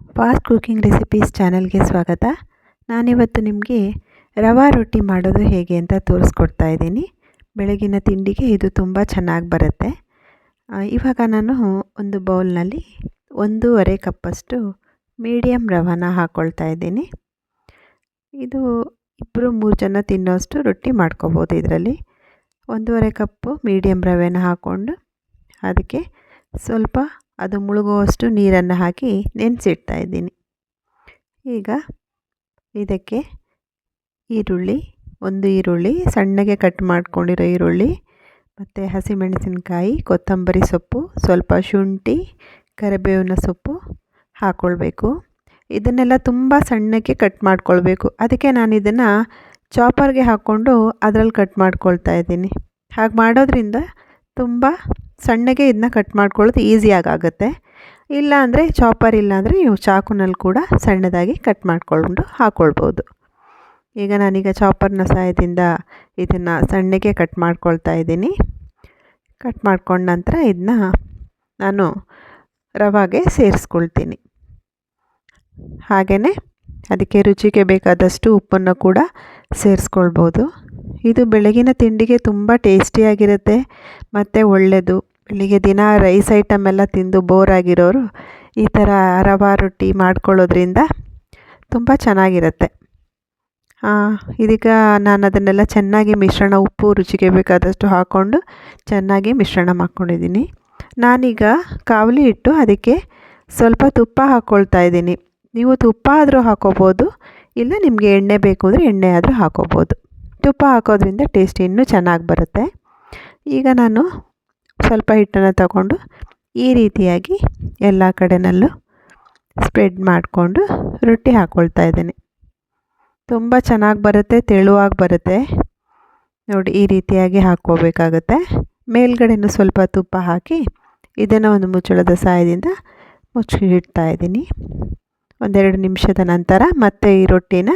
Fast cooking recipes ಚಾನಲ್ಗೆ ಸ್ವಾಗತ. ನಾನಿವತ್ತು ನಿಮಗೆ ರವಾ ರೊಟ್ಟಿ ಮಾಡೋದು ಹೇಗೆ ಅಂತ ತೋರಿಸ್ಕೊಡ್ತಾ ಇದ್ದೀನಿ. ಬೆಳಗಿನ ತಿಂಡಿಗೆ ಇದು ತುಂಬ ಚೆನ್ನಾಗಿ ಬರುತ್ತೆ. ಇವಾಗ ನಾನು ಒಂದು ಬೌಲ್ನಲ್ಲಿ ಒಂದೂವರೆ ಕಪ್ಪಷ್ಟು ಮೀಡಿಯಮ್ ರವಾನ ಹಾಕ್ಕೊಳ್ತಾ ಇದ್ದೀನಿ. ಇದು ಇಬ್ಬರು ಮೂರು ಜನ ತಿನ್ನೋಷ್ಟು ರೊಟ್ಟಿ ಮಾಡ್ಕೋಬೋದು ಇದರಲ್ಲಿ. ಒಂದೂವರೆ ಕಪ್ಪು ಮೀಡಿಯಮ್ ರವೆನ ಹಾಕ್ಕೊಂಡು ಅದಕ್ಕೆ ಸ್ವಲ್ಪ ಅದು ಮುಳುಗುವಷ್ಟು ನೀರನ್ನು ಹಾಕಿ ನೆನೆಸಿಡ್ತಾ ಇದ್ದೀನಿ. ಈಗ ಇದಕ್ಕೆ ಈರುಳ್ಳಿ, ಒಂದು ಈರುಳ್ಳಿ, ಸಣ್ಣಗೆ ಕಟ್ ಮಾಡ್ಕೊಂಡಿರೋ ಈರುಳ್ಳಿ, ಮತ್ತು ಹಸಿಮೆಣಸಿನಕಾಯಿ, ಕೊತ್ತಂಬರಿ ಸೊಪ್ಪು, ಸ್ವಲ್ಪ ಶುಂಠಿ, ಕರಿಬೇವಿನ ಸೊಪ್ಪು ಹಾಕ್ಕೊಳ್ಬೇಕು ಇದನ್ನೆಲ್ಲ ತುಂಬ ಸಣ್ಣಕ್ಕೆ ಕಟ್ ಮಾಡ್ಕೊಳ್ಬೇಕು. ಅದಕ್ಕೆ ನಾನು ಇದನ್ನು ಚಾಪರ್ಗೆ ಹಾಕ್ಕೊಂಡು ಅದರಲ್ಲಿ ಕಟ್ ಮಾಡ್ಕೊಳ್ತಾ ಇದ್ದೀನಿ. ಹಾಗೆ ಮಾಡೋದ್ರಿಂದ ತುಂಬ ಸಣ್ಣಗೆ ಇದನ್ನ ಕಟ್ ಮಾಡ್ಕೊಳ್ಳೋದು ಈಸಿಯಾಗಿ ಆಗುತ್ತೆ ಇಲ್ಲ ಅಂದರೆ ಚಾಪರ್ ಇಲ್ಲಾಂದರೆ ನೀವು ಚಾಕುನಲ್ಲಿ ಕೂಡ ಸಣ್ಣದಾಗಿ ಕಟ್ ಮಾಡಿಕೊಂಡು ಹಾಕ್ಕೊಳ್ಬೋದು ಈಗ ನಾನೀಗ ಚಾಪರ್ನ ಸಹಾಯದಿಂದ ಇದನ್ನು ಸಣ್ಣಗೆ ಕಟ್ ಮಾಡ್ಕೊಳ್ತಾ ಇದ್ದೀನಿ. ಕಟ್ ಮಾಡ್ಕೊಂಡ ನಂತರ ಇದನ್ನ ನಾನು ರವಾಗೆ ಸೇರಿಸ್ಕೊಳ್ತೀನಿ. ಹಾಗೆಯೇ ಅದಕ್ಕೆ ರುಚಿಗೆ ಬೇಕಾದಷ್ಟು ಉಪ್ಪನ್ನು ಕೂಡ ಸೇರಿಸ್ಕೊಳ್ಬೋದು. ಇದು ಬೆಳಗಿನ ತಿಂಡಿಗೆ ತುಂಬ ಟೇಸ್ಟಿಯಾಗಿರುತ್ತೆ. ಮತ್ತು ಒಳ್ಳೆಯದು ಬೆಳಿಗ್ಗೆ ದಿನ ರೈಸ್ ಐಟಮ್ ಎಲ್ಲ ತಿಂದು ಬೋರ್ ಆಗಿರೋರು ಈ ಥರ ರವಾ ರೊಟ್ಟಿ ಮಾಡ್ಕೊಳ್ಳೋದ್ರಿಂದ ತುಂಬ ಚೆನ್ನಾಗಿರುತ್ತೆ. ಇದೀಗ ನಾನು ಅದನ್ನೆಲ್ಲ ಚೆನ್ನಾಗಿ ಮಿಶ್ರಣ ಉಪ್ಪು ರುಚಿಗೆ ಬೇಕಾದಷ್ಟು ಹಾಕ್ಕೊಂಡು ಚೆನ್ನಾಗಿ ಮಿಶ್ರಣ ಮಾಡ್ಕೊಂಡಿದ್ದೀನಿ. ನಾನೀಗ ಕಾವಲಿ ಇಟ್ಟು ಅದಕ್ಕೆ ಸ್ವಲ್ಪ ತುಪ್ಪ ಹಾಕ್ಕೊಳ್ತಾ ಇದ್ದೀನಿ. ನೀವು ತುಪ್ಪ ಆದರೂ ಹಾಕೋಬೋದು, ಇಲ್ಲ ನಿಮಗೆ ಎಣ್ಣೆ ಬೇಕು ಅಂದರೆ ಎಣ್ಣೆ ಆದರೂ ಹಾಕೋಬೋದು. ತುಪ್ಪ ಹಾಕೋದ್ರಿಂದ ಟೇಸ್ಟ್ ಇನ್ನೂ ಚೆನ್ನಾಗಿ ಬರುತ್ತೆ. ಈಗ ನಾನು ಸ್ವಲ್ಪ ಹಿಟ್ಟನ್ನು ತಗೊಂಡು ಈ ರೀತಿಯಾಗಿ ಎಲ್ಲ ಕಡೆಯಲ್ಲೂ ಸ್ಪ್ರೆಡ್ ಮಾಡಿಕೊಂಡು ರೊಟ್ಟಿ ಹಾಕ್ಕೊಳ್ತಾ ಇದ್ದೀನಿ. ತುಂಬ ಚೆನ್ನಾಗಿ ಬರುತ್ತೆ, ತೆಳುವಾಗಿ ಬರುತ್ತೆ. ನೋಡಿ, ಈ ರೀತಿಯಾಗಿ ಹಾಕ್ಕೋಬೇಕಾಗತ್ತೆ. ಮೇಲ್ಗಡೆನೂ ಸ್ವಲ್ಪ ತುಪ್ಪ ಹಾಕಿ ಇದನ್ನು ಒಂದು ಮುಚ್ಚಳದ ಸಹಾಯದಿಂದ ಮುಚ್ಚಿ ಇಡ್ತಾ ಇದ್ದೀನಿ. ಒಂದೆರಡು ನಿಮಿಷದ ನಂತರ ಮತ್ತೆ ಈ ರೊಟ್ಟಿನ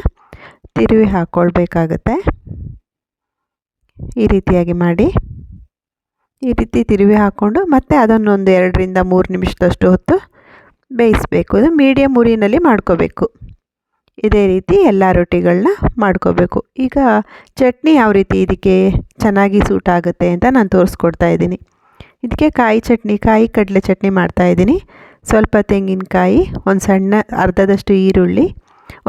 ತಿರುವಿ ಹಾಕ್ಕೊಳ್ಬೇಕಾಗತ್ತೆ ಈ ರೀತಿಯಾಗಿ ಮಾಡಿ ಈ ರೀತಿ ತಿರುವಿ ಹಾಕ್ಕೊಂಡು ಮತ್ತೆ ಅದನ್ನೊಂದು ಎರಡರಿಂದ ಮೂರು ನಿಮಿಷದಷ್ಟು ಹೊತ್ತು ಬೇಯಿಸಬೇಕು. ಅದು ಮೀಡಿಯಮ್ ಉರಿನಲ್ಲಿ ಮಾಡ್ಕೋಬೇಕು. ಇದೇ ರೀತಿ ಎಲ್ಲ ರೊಟ್ಟಿಗಳನ್ನ ಮಾಡ್ಕೋಬೇಕು. ಈಗ ಚಟ್ನಿ ಯಾವ ರೀತಿ ಇದಕ್ಕೆ ಚೆನ್ನಾಗಿ ಸೂಟ್ ಆಗುತ್ತೆ ಅಂತ ನಾನು ತೋರಿಸ್ಕೊಡ್ತಾ ಇದ್ದೀನಿ. ಇದಕ್ಕೆ ಕಾಯಿ ಚಟ್ನಿ, ಕಾಯಿ ಕಡಲೆ ಚಟ್ನಿ ಮಾಡ್ತಾಯಿದ್ದೀನಿ ಸ್ವಲ್ಪ ತೆಂಗಿನಕಾಯಿ, ಒಂದು ಸಣ್ಣ ಅರ್ಧದಷ್ಟು ಈರುಳ್ಳಿ,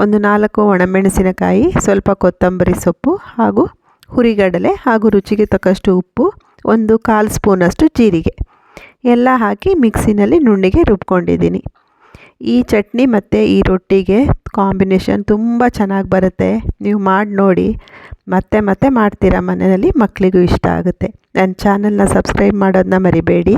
ಒಂದು ನಾಲ್ಕು ಒಣಮೆಣಸಿನಕಾಯಿ, ಸ್ವಲ್ಪ ಕೊತ್ತಂಬರಿ ಸೊಪ್ಪು ಹಾಗೂ ಹುರಿಗಡಲೆ ಹಾಗೂ ರುಚಿಗೆ ತಕ್ಕಷ್ಟು ಉಪ್ಪು ಒಂದು ಕಾಲು ಸ್ಪೂನಷ್ಟು ಜೀರಿಗೆ. ಎಲ್ಲ ಹಾಕಿ ಮಿಕ್ಸಿನಲ್ಲಿ ನುಣ್ಣಿಗೆ ರುಬ್ಕೊಂಡಿದ್ದೀನಿ. ಈ ಚಟ್ನಿ ಮತ್ತು ಈ ರೊಟ್ಟಿಗೆ ಕಾಂಬಿನೇಷನ್ ತುಂಬ ಚೆನ್ನಾಗಿ ಬರುತ್ತೆ. ನೀವು ಮಾಡಿ ನೋಡಿ. ಮತ್ತೆ ಮತ್ತೆ ಮಾಡ್ತೀರಾ ಮನೆಯಲ್ಲಿ ಮಕ್ಕಳಿಗೂ ಇಷ್ಟ ಆಗುತ್ತೆ. ನನ್ನ ಚಾನಲ್ನ ಸಬ್ಸ್ಕ್ರೈಬ್ ಮಾಡೋದನ್ನ ಮರಿಬೇಡಿ.